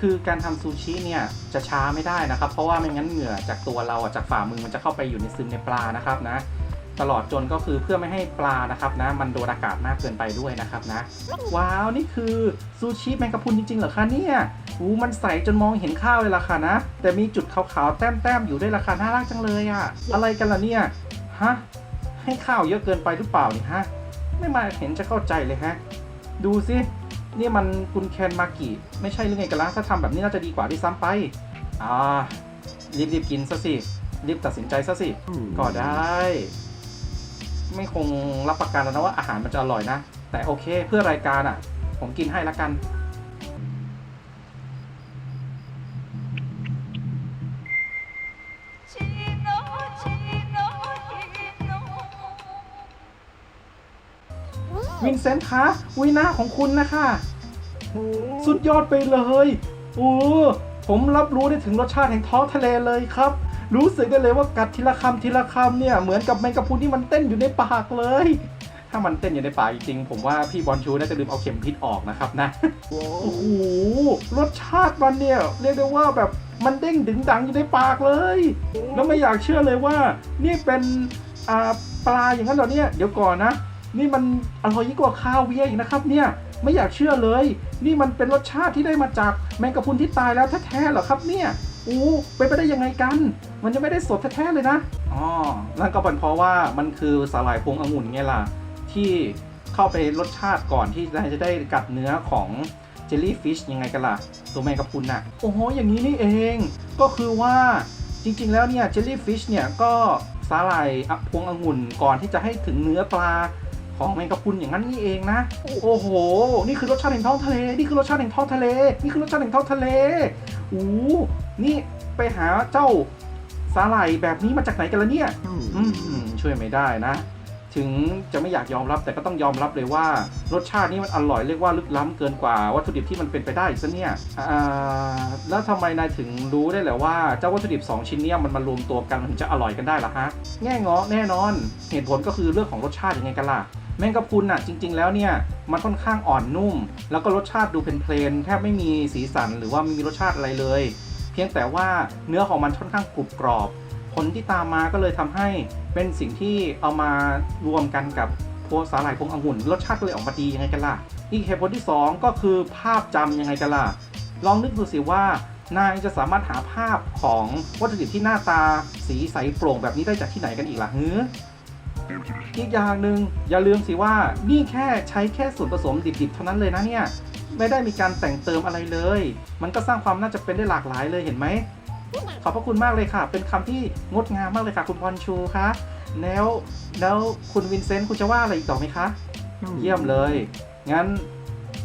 คือการทำซูชิเนี่ยจะช้าไม่ได้นะครับ เพราะว่าไม่งั้นเหงื่อจากตัวเราอะจากฝ่ามือมันจะเข้าไปอยู่ในซึมในปลานะครับนะตลอดจนก็คือเพื่อไม่ให้ปลานะครับนะมันโดนอากาศมากเกินไปด้วยนะครับนะว้าวนี่คือซูชิแมงกะพรุนจริงๆเหรอคะเนี่ยอู้มันใสจนมองเห็นข้าวเลยล่ะค่ะนะ แต่มีจุดขาวๆแต้มๆอยู่ด้วยราคาน่ารักจังเลยอะอะไรกันล่ะเนี่ยฮะให้ข้าวเยอะเกินไปหรือเปล่านี่ฮะไม่มาเห็นจะเข้าใจเลยฮะดูสิ นี่มันคุณแคนมากิไม่ใช่หรือไงกันล่ะถ้าทำแบบนี้น่าจะดีกว่าที่ซ้ำไป อ่า รีบๆกินซะสิ รีบตัดสินใจซะสิ ก็ได้ ไม่คงรับประกันแล้วนะว่าอาหารมันจะอร่อยนะ แต่โอเคเพื่อรายการอะ ผมกินให้ละกัน วินเซนต์คะวิหน้าของคุณนะคะสุดยอดไปเลยโอ้ผมรับรู้ได้ถึงรสชาติแห่งท้องทะเลเลยครับ รู้สึกได้เลยว่ากัดทีละคำทีละคำเนี่ยเหมือนกับแมงกะพรุนที่มันเต้นอยู่ในปากเลย ถ้ามันเต้นอยู่ในปากจริงๆผมว่าพี่บอลชูน่าจะลืมเอาเข็มพิษออกนะครับนะโอ้โหรสชาติมันเนี่ยเรียกได้ว่าแบบมันเด้งดึงดังอยู่ในปากเลย แล้วไม่อยากเชื่อเลยว่า นี่เป็นอ่าปลาอย่างนั้นเหรอเนี่ยเดี๋ยวก่อนนะ นี่มันอร่อยยิ่งกว่าคาเวียร์อีกนะครับเนี่ยไม่อยากเชื่อเลย นี่มันเป็นรสชาติที่ได้มาจากแมงกะพรุนที่ตายแล้วแท้ๆเหรอครับเนี่ยโอ้เป็นไปได้ยังไงกัน มันยังไม่ได้สดแท้ๆเลยนะอ๋อนั่นก็เป็นเพราะว่ามันคือสาหร่ายพวงองุ่นไงล่ะ ที่เข้าไปรสชาติก่อนที่จะได้กัดเนื้อของเจลลี่ฟิชยังไงกันล่ะ ตัวแมงกะพรุนน่ะ โอ้โห อย่างนี้นี่เอง ก็คือว่าจริงๆ แล้วเนี่ยเจลลี่ฟิชเนี่ยก็สาหร่ายอะพวงองุ่นก่อนที่จะให้ถึงเนื้อปลา ของแมงกะพรุนอย่างนั้นนี่เองนะ โอ้โห นี่คือรสชาติแห่งท้องทะเล นี่คือรสชาติแห่งท้องทะเล นี่คือรสชาติแห่งท้องทะเลอู้นี่ไปหาเจ้าสาหร่ายแบบนี้มาจากไหนกันละเนี่ย อืมช่วยไม่ได้นะ ถึงจะไม่อยากยอมรับแต่ก็ต้องยอมรับเลยว่า รสชาตินี่มันอร่อยเรียกว่าลึกล้ำเกินกว่าวัตถุดิบที่มันเป็นไปได้อีกซะเนี่ยอ่าแล้วทำไมนายถึงรู้ได้แหละว่าเจ้าวัตถุดิบ 2 ชิ้นเนี่ยมันมารวมตัวกันมันถึงจะอร่อยกันได้ล่ะฮะ แง่เงาะแน่นอน เหตุผลก็คือเรื่องของรสชาติยังไงกันล่ะ แมงกะพรุนอะจริง ๆ แล้วเนี่ยมันค่อนข้างอ่อนนุ่ม แล้วก็รสชาติดูเพลนๆแทบไม่มีสีสันหรือว่าไม่มีรสชาติอะไรเลย เพียงแต่ว่าเนื้อของมันค่อนข้างกรุบกรอบ ผลที่ตามมาก็เลยทำให้เป็นสิ่งที่เอามารวมกันกับพวกสาหร่ายพวงองุ่นรสชาติก็เลยออกมาดียังไงกันล่ะอีกเหตุผลที่ 2 ก็คือภาพจำยังไงกันล่ะลองนึกดูสิว่านายจะสามารถหาภาพของวัตถุดิบที่หน้าตาสีใสโปร่งแบบนี้ได้จากที่ไหนกันอีกล่ะฮื อีกอย่างหนึ่งอย่าลืมสิว่านี่แค่ใช้แค่ส่วนผสมดิบๆเท่านั้นเลยนะเนี่ยไม่ได้มีการแต่งเติมอะไรเลย มันก็สร้างความน่าจะเป็นได้หลากหลายเลยเห็นไหมขอบพระคุณมากเลยค่ะ เป็นคำที่งดงามมากเลยค่ะ คุณพรชูคะแล้วแล้วคุณวินเซนต์คุณจะว่าอะไรอีกต่อไหมคะ เยี่ยมเลย งั้น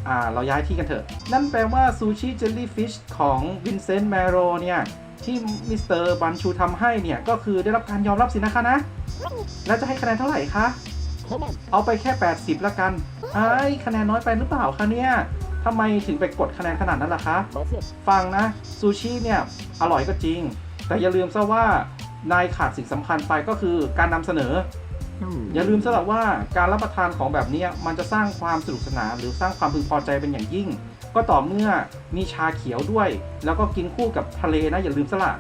อ่าเราย้ายที่กันเถอะ นั่นแปลว่าซูชิเจลลี่ฟิชของวินเซนต์แมโรเนี่ย ที่มิสเตอร์บันชูทำให้เนี่ย ก็คือได้รับการยอมรับสินะคะนะ แล้วจะให้คะแนนเท่าไหร่คะ เอาไปแค่ 80 ละกันไอ้ายคะแนนน้อยไปหรือเปล่าคะเนี่ยทำไมถึงไปกดคะแนนขนาดนั้นล่ะคะ ฟังนะ ซูชิเนี่ย อร่อยก็จริง แต่อย่าลืมซะว่านายขาดสิ่งสำคัญไปก็คือการนำเสนอ อย่าลืมซะละว่าการรับประทานของแบบนี้มันจะสร้างความสนุกสนานหรือสร้างความพึงพอใจเป็นอย่างยิ่ง ก็ต่อเมื่อมีชาเขียวด้วย แล้วก็กินคู่กับทะเลนะอย่าลืมสละ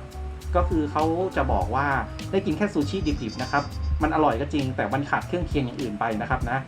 ก็คือเขาจะบอกว่าได้กินแค่ซูชิดิบๆนะครับ มันอร่อยก็จริงแต่มันขาดเครื่องเคียงอย่างอื่นไปนะครับนะ